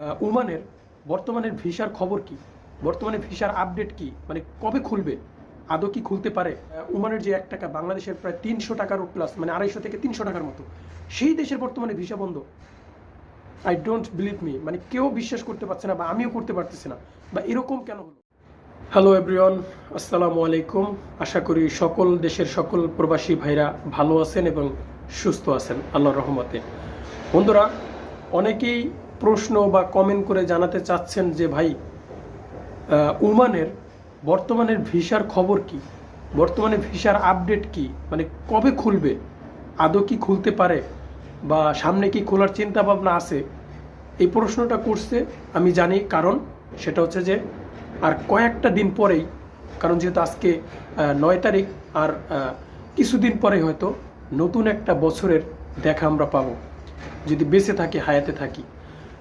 ওমানের বর্তমানের ভিসার খবর কি? বর্তমানে ভিসার আপডেট কি? মানে কবে খুলবে? আদৌ কি খুলতে পারে? ওমানের যে এক টাকা, বাংলাদেশের প্রায় তিনশো টাকার প্লাস মানে আড়াইশো থেকে তিনশো টাকার মতো। সেই দেশের বর্তমানে ভিসা বন্ধ। আই ডোন্ট বিলিভ মি মানে কেউ বিশ্বাস করতে পারছে না বা আমিও করতে পারতেছি না। বা এরকম কেন হলো? হ্যালো এভরিওয়ান আসসালামু আলাইকুম। আশা করি সকল দেশের সকল প্রবাসী ভাইরা ভালো আছেন এবং সুস্থ আছেন। আল্লাহর রহমতে। বন্ধুরা, অনেকেই প্রশ্ন বা কমেন্ট করে জানাতে চাচ্ছেন যে ভাই ওমানের বর্তমানের ভিসার খবর কি? বর্তমানে ভিসার আপডেট কি? মানে কবে খুলবে? আদৌ কি খুলতে পারে? বা সামনে কি খোলার চিন্তা ভাবনা আছে? এই প্রশ্নটা করছে, আমি জানি, কারণ সেটা হচ্ছে যে আর কয়েকটা দিন পরেই, কারণ যেহেতু আজকে নয় তারিখ, আর কিছুদিন পরে হয়তো নতুন একটা বছরের দেখা আমরা পাবো। যদি বেঁচে থাকি, হায়াতে থাকি।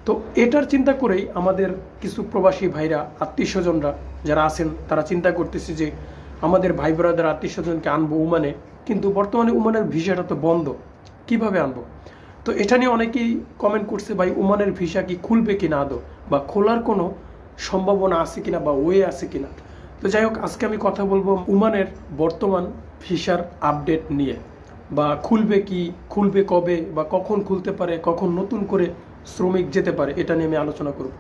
তো এটার চিন্তা করেই আমাদের কিছু প্রবাসী ভাইরা আত্মীয় স্বজনরা যারা আছেন, তারা চিন্তা করতেছে যে আমাদের ভাই ব্রাদার আত্মীয় স্বজনকে আনব উমানে, কিন্তু বর্তমানে উমানের ভিসাটা তো বন্ধ। কীভাবে আনব? তো এটা নিয়ে অনেকেই কমেন্ট করছে, ভাই, উমানের ভিসা কি খুলবে কিনা আদৌ? বা খোলার কোনো সম্ভাবনা আছে কিনা বা ওয়ে আছে কিনা? তো যাই হোক, আজকে আমি কথা বলব উমানের বর্তমান ভিসার আপডেট নিয়ে। বা খুলবে কি, খুলবে কবে, বা কখন খুলতে পারে, কখন নতুন করে শ্রমিক যেতে পারে, এটা নিয়ে আমি আলোচনা করব।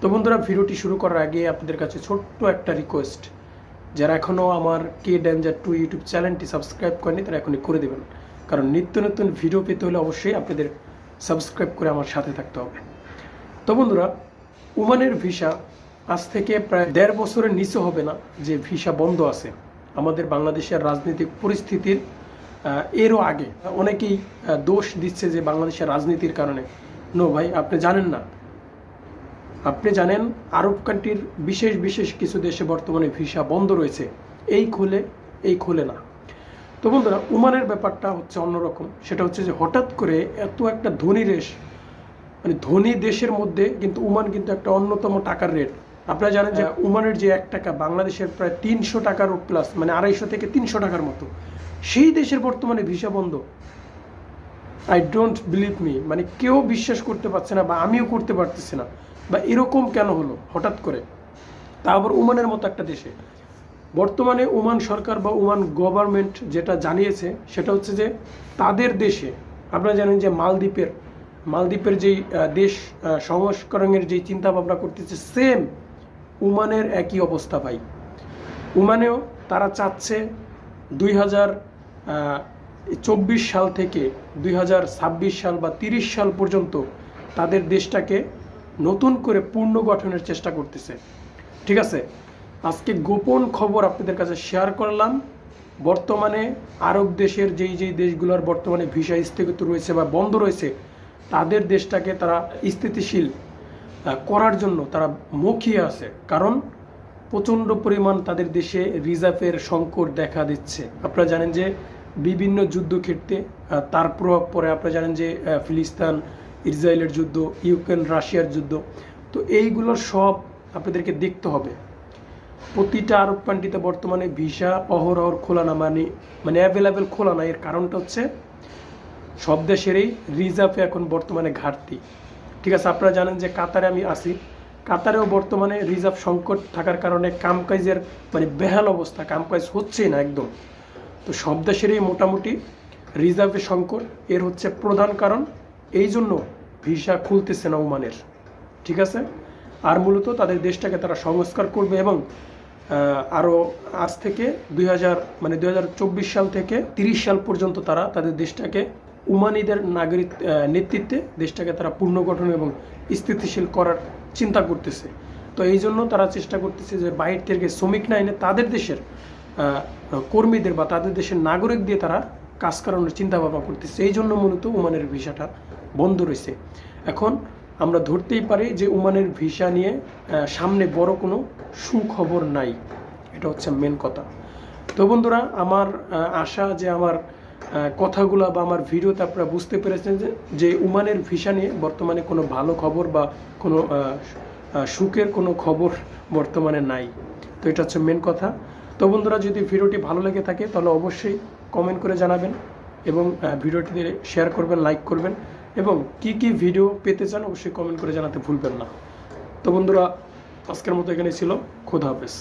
তো বন্ধুরা, ভিডিওটি শুরু করার আগে আপনাদের কাছে ছোট্ট একটা রিকোয়েস্ট যারা এখনও আমার কে ডেঞ্জার টু ইউটিউব চ্যানেলটি সাবস্ক্রাইব করেনি তারা এখনই করে দেবেন। কারণ নিত্য নতুন ভিডিও পেতে হলে অবশ্যই আপনাদের সাবস্ক্রাইব করে আমার সাথে থাকতে হবে। তো বন্ধুরা ওমানের ভিসা আজ থেকে প্রায় দেড় বছরের নিচে হবে না যে ভিসা বন্ধ আছে। আমাদের বাংলাদেশের রাজনৈতিক পরিস্থিতির এরও আগে। অনেকেই দোষ দিচ্ছে যে বাংলাদেশের রাজনীতির কারণে। নো ভাই আপনি জানেন না। আপনি জানেন আরব কান্ট্রির বিশেষ বিশেষ কিছু দেশে বর্তমানে ভিসা বন্ধ রয়েছে। এই খুলে এই খুলে না। তো বন্ধুরা ওমানের ব্যাপারটা হচ্ছে অন্যরকম। সেটা হচ্ছে যে হঠাৎ করে এত একটা ধনী দেশ মানে ধনী দেশের মধ্যে কিন্তু ওমান কিন্তু একটা অন্যতম টাকার রেট। আপনারা জানেন যে ওমানের যে এক টাকা বাংলাদেশের প্রায় তিনশো টাকার প্লাস মানে আড়াইশো থেকে তিনশো টাকার মতো। সেই দেশের বর্তমানে ভিসা বন্ধ। আই ডোন্ট বিলিভ মি মানে কেউ বিশ্বাস করতে পারছে না বা আমিও করতে পারতেছি না। বা এরকম কেন হলো? হঠাৎ করে। তা আবার ওমানের মতো একটা দেশে। বর্তমানে ওমান সরকার বা ওমান গভর্নমেন্ট যেটা জানিয়েছে, সেটা হচ্ছে যে তাদের দেশে, আপনারা জানেন যে মালদ্বীপের মালদ্বীপের যেই দেশ সংস্করণের যেই চিন্তা ভাবনা করতেছে সেম ওমানের একই অবস্থা ভাই। ওমানেও তারা চাচ্ছে দুই হাজার চব্বিশ সাল থেকে দুই হাজার ছাব্বিশ সাল বা তিরিশ সাল পর্যন্ত তাদের দেশটাকে নতুন করে পূর্ণ গঠনের চেষ্টা করতেছে। ঠিক আছে? আজকে গোপন খবর আপনাদের কাছে শেয়ার করলাম। বর্তমানে আরব দেশের যেই যেই দেশগুলোর বর্তমানে ভিসা স্থগিত রয়েছে বা বন্ধ রয়েছে, তাদের দেশটাকে তারা স্থিতিশীল করার জন্য তারা মুখিয়ে আছে। কারণ প্রচণ্ড পরিমাণ তাদের দেশে রিজার্ভের সংকট দেখা দিচ্ছে। আপনারা জানেন যে বিভিন্ন যুদ্ধক্ষেত্রে তার প্রভাব পড়ে। আপনারা জানেন যে ফিলিস্তান, ইসরায়েলের যুদ্ধ, ইউক্রেন, রাশিয়ার যুদ্ধ। তো এইগুলোর সব আপনাদেরকে দেখতে হবে। প্রতিটা আরব কান্ট্রিতে বর্তমানে ভিসা অহরহর খোলা না মানে মানে অ্যাভেলেবেল খোলা না এর কারণটা হচ্ছে, সব দেশেরই রিজার্ভে এখন বর্তমানে ঘাটতি। ঠিক আছে, আপনারা জানেন যে কাতারে আমি আছি। কাতারেও বর্তমানে রিজার্ভ সংকট থাকার কারণে কামকাজের মানে বেহাল অবস্থা। কামকাজ হচ্ছেই না একদম। তো সব দেশেরই মোটামুটি রিজার্ভে সংকট এর হচ্ছে প্রধান কারণ। এই জন্য ভিসা খুলতেছে না ওমানের, ঠিক আছে? আর মূলত তাদের দেশটাকে তারা সংস্কার করবে এবং আরও আজ থেকে দুই হাজার মানে দুই হাজার চব্বিশ সাল থেকে তিরিশ সাল পর্যন্ত তারা তাদের দেশটাকে উমানিদের নাগরিক নেতৃত্বে দেশটাকে তারা পুনর্গঠন এবং স্থিতিশীল করার চিন্তা করতেছে। তো এই জন্য তারা চেষ্টা করতেছে যে বাইরে থেকে শ্রমিক না এনে তাদের দেশের কর্মীদের বা তাদের দেশের নাগরিক দিয়ে তারা কাজ করানোর চিন্তা ভাবনা করতেছে। এই জন্য মূলত ওমানের ভিসাটা বন্ধ রয়েছে। এখন আমরা ধরতেই পারি যে ওমানের ভিসা নিয়ে সামনে বড় কোনো সুখবর নাই। এটা হচ্ছে মেন কথা। তো বন্ধুরা, আমার আশা যে আমার কথাগুলো বা আমার ভিডিওতে আপনারা বুঝতে পেরেছেন যে যে ওমানের ভিসা নিয়ে বর্তমানে কোনো ভালো খবর বা কোনো সুখের কোনো খবর বর্তমানে নাই। তো এটা হচ্ছে মেন কথা। তো বন্ধুরা, যদি ভিডিওটি ভালো লেগে থাকে, তাহলে অবশ্যই কমেন্ট করে জানাবেন এবং ভিডিওটি শেয়ার করবেন লাইক করবেন এবং কি কি ভিডিও পেতে চান অবশ্যই কমেন্ট করে জানাতে ভুলবেন না। তো বন্ধুরা, আজকের মতো এখানে ছিল। খোদা হাফেজ।